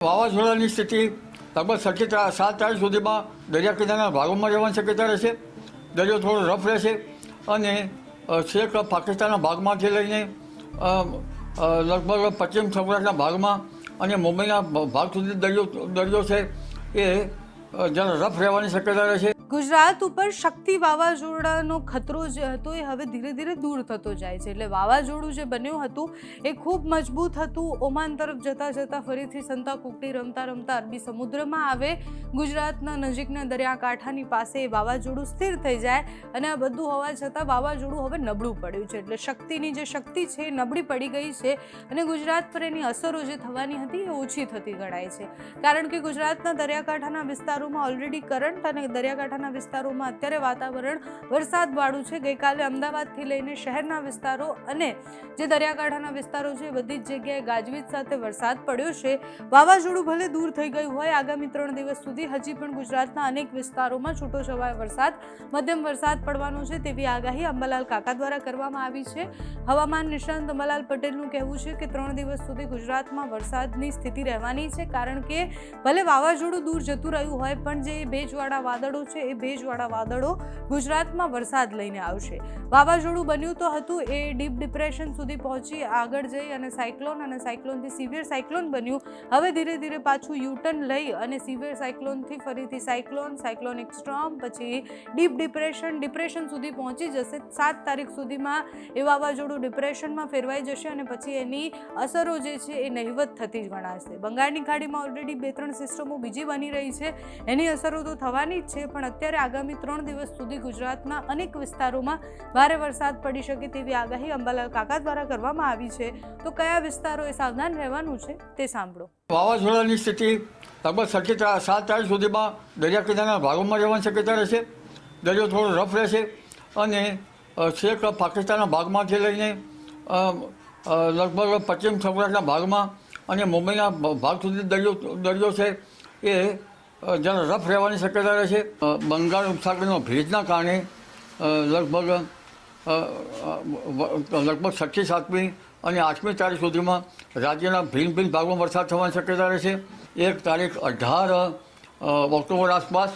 વાવાઝોડાની સ્થિતિ લગભગ શક્યતા સાત તારીખ સુધીમાં દરિયા કિનારાના ભાગોમાં રહેવાની શક્યતા રહેશે. દરિયો થોડો રફ રહેશે અને છેક પાકિસ્તાનના ભાગમાંથી લઈને લગભગ પશ્ચિમ સૌરાષ્ટ્રના ભાગમાં અને મુંબઈના ભાગ સુધી દરિયો દરિયો છે એ જરા રફ રહેવાની શક્યતા રહેશે. ગુજરાત ઉપર શક્તિ વાવાઝોડાનો ખતરો જે હતો એ હવે ધીરે ધીરે દૂર થતો જાય છે. એટલે વાવાઝોડું જે બન્યું હતું, એ ખૂબ મજબૂત હતું. ઓમાન તરફ જતાં જતાં ફરીથી સંતા કુકડી રમતા રમતા અરબી સમુદ્રમાં આવે. ગુજરાતના નજીકના દરિયાકાંઠાની પાસે એ વાવાઝોડું સ્થિર થઈ જાય અને આ બધું હોવા છતાં વાવાઝોડું હવે નબળું પડ્યું છે. એટલે શક્તિની જે શક્તિ છે એ નબળી પડી ગઈ છે અને ગુજરાત પર એની અસરો જે થવાની હતી એ ઓછી થતી ગણાય છે. કારણ કે ગુજરાતના દરિયાકાંઠાના વિસ્તારોમાં ઓલરેડી કરંટ અને દરિયાકાંઠાના વિસ્તારોમાં અત્યારે વાતાવરણ વરસાદવાળું છે. ગઈકાલે અમદાવાદથી લઈને શહેરના વિસ્તારો અને જે દરિયાકાંઠાના વિસ્તારો છે બધી જ જગ્યાએ ગાજવીજ સાથે વરસાદ પડ્યો છે. વાવાઝોડું ભલે દૂર થઈ ગયું હોય, આગામી ત્રણ દિવસ સુધી હજી પણ ગુજરાતના અનેક વિસ્તારોમાં છૂટો છવાયો વરસાદ, મધ્યમ વરસાદ પડવાનો છે તેવી આગાહી અંબાલાલ કાકા દ્વારા કરવામાં આવી છે. હવામાન નિષ્ણાંત અંબાલાલ પટેલનું કહેવું છે કે ત્રણ દિવસ સુધી ગુજરાતમાં વરસાદની સ્થિતિ રહેવાની છે, કારણ કે ભલે વાવાઝોડું દૂર જતું રહ્યું હોય, પણ જે ભેજવાળા વાદળો છે ભેજવાળા વાદળો ગુજરાતમાં વરસાદ લઈને આવશે. વાવાઝોડું બન્યું તો હતું, એ ડીપ ડિપ્રેશન સુધી પહોંચી આગળ જઈ અને સાયક્લોન અને સાયક્લોનથી સિવિયર સાયક્લોન બન્યું. હવે ધીરે ધીરે પાછું યુટર્ન લઈ અને સિવિયર સાયક્લોનથી ફરીથી સાયક્લોન, સાયક્લોનિક સ્ટ્રોમ, પછી ડીપ ડિપ્રેશન ડિપ્રેશન સુધી પહોંચી જશે. સાત તારીખ સુધીમાં એ વાવાઝોડું ડિપ્રેશનમાં ફેરવાઈ જશે અને પછી એની અસરો જે છે એ નહિવત થતી જ ગણાશે. બંગાળની ખાડીમાં ઓલરેડી બે ત્રણ સિસ્ટમો બીજી બની રહી છે. એની અસરો તો થવાની જ છે, પણ અત્યારે આગામી ત્રણ દિવસ સુધી ગુજરાતના અનેક વિસ્તારોમાં ભારે વરસાદ પડી શકે તેવી આગાહી અંબાલાલ કાકા દ્વારા કરવામાં આવી છે. તો કયા વિસ્તારોએ સાવધાન રહેવાનું છે તે સાંભળો. વાવાઝોડાની સ્થિતિ લગભગ શક્યતા સાત તારીખ સુધીમાં દરિયા કિનારાના ભાગોમાં રહેવાની શક્યતા રહેશે. દરિયો થોડો રફ રહેશે અને છેક પાકિસ્તાનના ભાગમાંથી લઈને લગભગ પશ્ચિમ સૌરાષ્ટ્રના ભાગમાં અને મુંબઈના ભાગ સુધી દરિયો દરિયો છે એ જરા રફ રહેવાની શક્યતા રહે છે. બંગાળ ઉપસાગરનો ભેજના કારણે લગભગ લગભગ છઠ્ઠી, સાતમી અને આઠમી તારીખ સુધીમાં રાજ્યના ભિન્ન ભિન્ન ભાગોમાં વરસાદ થવાની શક્યતા રહે છે. એક તારીખ અઢાર ઓક્ટોબર આસપાસ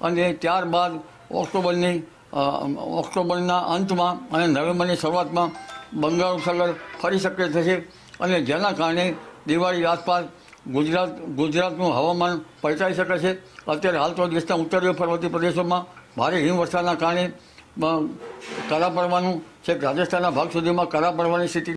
અને ત્યારબાદ ઓક્ટોબરની ઓક્ટોબરના અંતમાં અને નવેમ્બરની શરૂઆતમાં બંગાળ ઉપસાગર ફરી સક્રિય થશે અને જેના કારણે દિવાળી આસપાસ ગુજરાત, ગુજરાતનું હવામાન પલટાઈ શકે છે. અત્યારે હાલ તો દેશના ઉત્તરીય પર્વતીય પ્રદેશોમાં ભારે હિમવર્ષાના કારણે કરા પડવાનું છેક રાજસ્થાનના ભાગ સુધીમાં કરા પડવાની સ્થિતિ